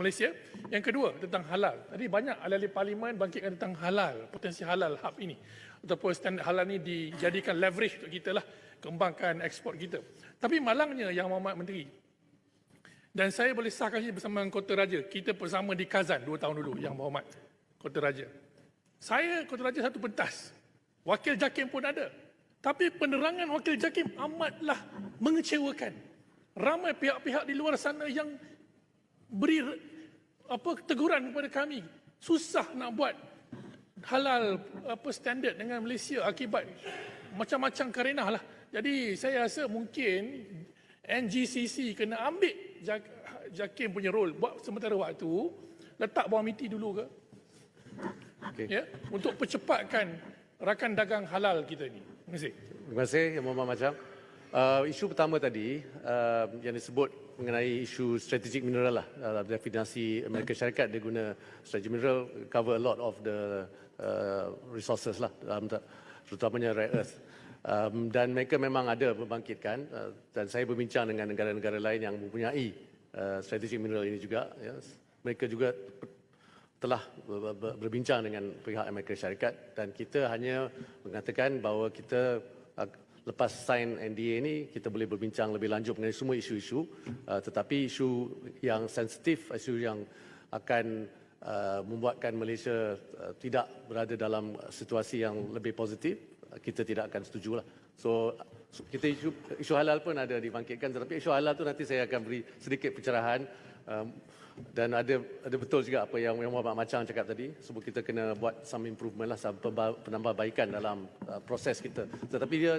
Malaysia. Yang kedua tentang halal. Tadi banyak ahli-ahli parlimen bangkitkan tentang halal, potensi halal hub ini. Ataupun standard halal ini dijadikan leverage untuk kita lah kembangkan ekspor kita. Tapi malangnya Yang Mohd Menteri, dan saya boleh sahkan bersama dengan Kota Raja. Kita bersama di Kazan dua tahun dulu, Yang Berhormat Kota Raja. Saya Kota Raja satu pentas. Wakil JAKIM pun ada. Tapi penerangan Wakil JAKIM amatlah mengecewakan. Ramai pihak-pihak di luar sana yang beri apa teguran kepada kami. Susah nak buat halal apa standard dengan Malaysia akibat macam-macam karenah lah. Jadi saya rasa mungkin NGCC kena ambil Jak- JAKIM punya role buat sementara waktu letak bawah miti dulu ke Okey. ya untuk percepatkan rakan dagang halal kita ni. Terima kasih. Terima kasih Yang Muhammad Macam. Uh, isu pertama tadi uh, yang disebut mengenai isu strategic mineral lah. Uh, definasi Amerika Syarikat dia guna strategic mineral cover a lot of the uh, resources lah dalam terutamanya rare earth. Um, dan mereka memang ada membangkitkan uh, dan saya berbincang dengan negara-negara lain yang mempunyai uh, strategic mineral ini juga. Ya. Mereka juga telah ber- ber- berbincang dengan pihak Amerika Syarikat dan kita hanya mengatakan bahawa kita uh, lepas sign NDA ini kita boleh berbincang lebih lanjut mengenai semua isu-isu. Uh, tetapi isu yang sensitif isu yang akan uh, membuatkan Malaysia uh, tidak berada dalam situasi yang lebih positif uh, kita tidak akan setujulah. So kita isu, isu halal pun ada dibangkitkan tetapi isu halal tu nanti saya akan beri sedikit pencerahan. Um, dan ada ada betul juga apa yang yang Muhammad Macang cakap tadi sebab kita kena buat some improvement lah some penambahbaikan dalam uh, proses kita. Tetapi dia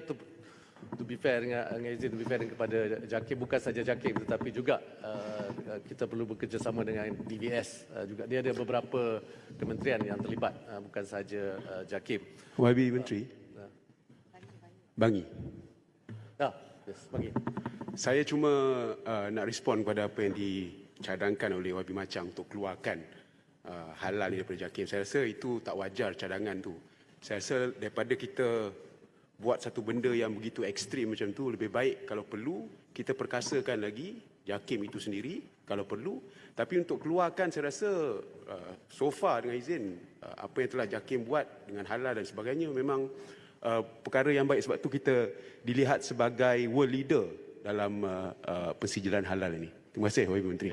to be fair dengan, dengan izin to be fair kepada JAKIM bukan saja JAKIM tetapi juga uh, kita perlu bekerjasama dengan DBS uh, juga dia ada beberapa kementerian yang terlibat uh, bukan saja uh, JAKIM YB Menteri. Bangi. ya yes bagi Saya cuma uh, nak respon kepada apa yang dicadangkan oleh YB Macang untuk keluarkan uh, halal daripada JAKIM. Saya rasa itu tak wajar cadangan tu. Saya rasa daripada kita buat satu benda yang begitu ekstrim macam tu, lebih baik kalau perlu kita perkasakan lagi JAKIM itu sendiri kalau perlu. Tapi untuk keluarkan saya rasa uh, so far dengan izin uh, apa yang telah JAKIM buat dengan halal dan sebagainya memang uh, perkara yang baik sebab tu kita dilihat sebagai world leader dalam uh, uh, pensijilan halal ini. Terima kasih YB Menteri.